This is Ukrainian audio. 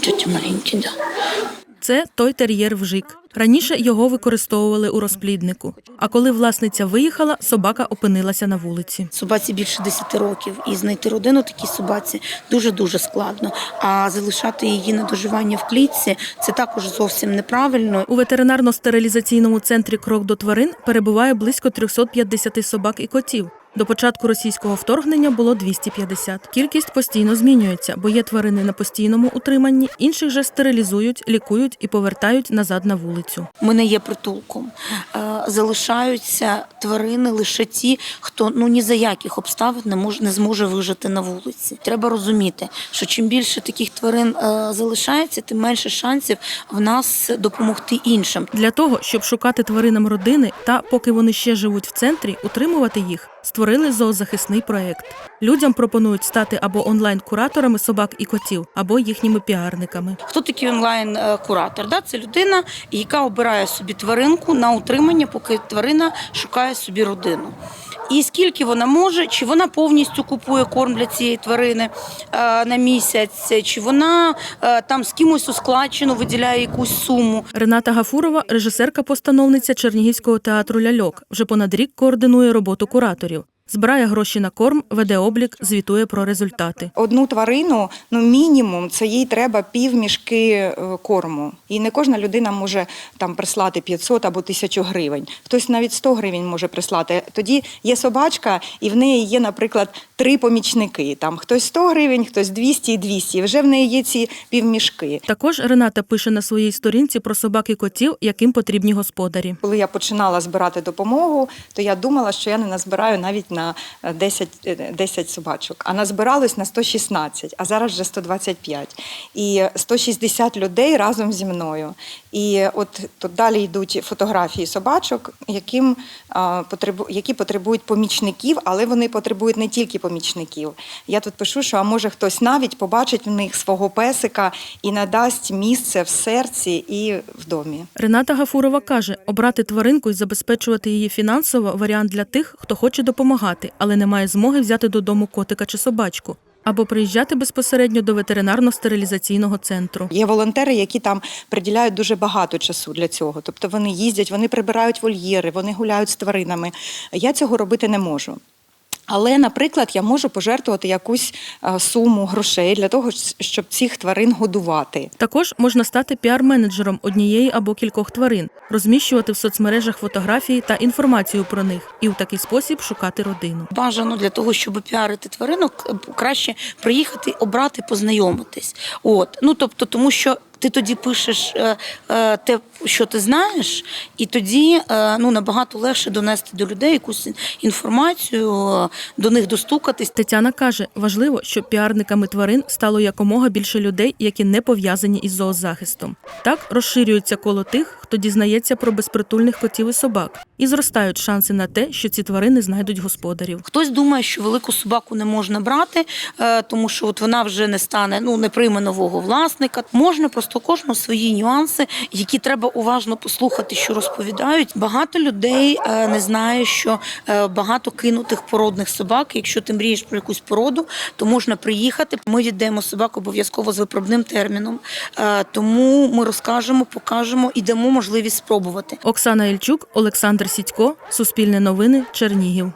Тетя маленький, да. Це той тер'єр вжик. Раніше його використовували у розпліднику. А коли власниця виїхала, собака опинилася на вулиці. Собаці більше 10 років, і знайти родину такій собаці дуже дуже складно. А залишати її на доживання в клітці це також зовсім неправильно. У ветеринарно-стерилізаційному центрі Крок до тварин перебуває близько 350 собак і котів. До початку російського вторгнення було 250. Кількість постійно змінюється, бо є тварини на постійному утриманні, інших же стерилізують, лікують і повертають назад на вулицю. Ми не є притулком. Е, Залишаються тварини лише ті, хто ну ні за яких обставин не може не зможе вижити на вулиці. Треба розуміти, що чим більше таких тварин е, залишається, тим менше шансів в нас допомогти іншим. Для того, щоб шукати тваринам родини та, поки вони ще живуть в центрі, утримувати їх, створили зоозахисний проект. Людям пропонують стати або онлайн-кураторами собак і котів, або їхніми піарниками. Хто такий онлайн-куратор? Це людина, яка обирає собі тваринку на утримання, поки тварина шукає собі родину. І скільки вона може, чи вона повністю купує корм для цієї тварини е, на місяць, чи вона е, там з кимось у складчину виділяє якусь суму. Рената Гафурова, режисерка-постановниця Чернігівського театру Ляльок, вже понад рік координує роботу кураторів. Збирає гроші на корм, веде облік, звітує про результати. Одну тварину, ну мінімум, це їй треба пів мішки е, корму. І не кожна людина може там прислати 500 або 1000 гривень. Хтось навіть 100 гривень може прислати. Тоді є собачка, і в неї є, наприклад, три помічники. Там хтось 100 гривень, хтось 200 і 200. І вже в неї є ці півмішки. Також Рената пише на своїй сторінці про собак і котів, яким потрібні господарі. Коли я починала збирати допомогу, то я думала, що я не назбираю навіть на е, 10, е, 10 собачок, а назбиралось на 116, а зараз вже 125. І 160 людей разом зі мною. І от тут далі йдуть фотографії собачок, яким, потребу, які потребують помічників, але вони потребують не тільки помічників. Я тут пишу, що а може хтось навіть побачить в них свого песика і надасть місце в серці і в домі. Рената Гафурова каже, обрати тваринку і забезпечувати її фінансово варіант для тих, хто хоче допомагати, але не має змоги взяти додому котика чи собачку, або приїжджати безпосередньо до ветеринарно-стерилізаційного центру. Є волонтери, які там приділяють дуже багато часу для цього. Тобто вони їздять, вони прибирають вольєри, вони гуляють з тваринами. Я цього робити не можу. Але, наприклад, я можу пожертвувати якусь е, суму грошей для того, щоб цих тварин годувати. Також можна стати піар-менеджером однієї або кількох тварин, розміщувати в соцмережах фотографії та інформацію про них і в такий спосіб шукати родину. Бажано для того, щоб піарити тваринок, краще приїхати, обрати, познайомитись. От ну тобто, тому що. Ти тоді пишеш е, е, те, що ти знаєш, і тоді е, ну набагато легше донести до людей якусь інформацію, до них достукатись. Тетяна каже, важливо, щоб піарниками тварин стало якомога більше людей, які не пов'язані із зоозахистом. Так розширюється коло тих, хто дізнається про безпритульних котів і собак, і зростають шанси на те, що ці тварини знайдуть господарів. Хтось думає, що велику собаку не можна брати, е, тому що от вона вже не стане, ну не прийме нового власника. Можна просто кожного свої нюанси, які треба уважно послухати, що розповідають. Багато людей е, не знає, що е, багато кинутих породних собак. Якщо ти мрієш про якусь породу, то можна приїхати. Ми віддаємо собаку обов'язково з виправним терміном. Тому ми розкажемо, покажемо і дамо можливість спробувати. Оксана Ільчук, Олександр Сідько, Суспільне новини, Чернігів.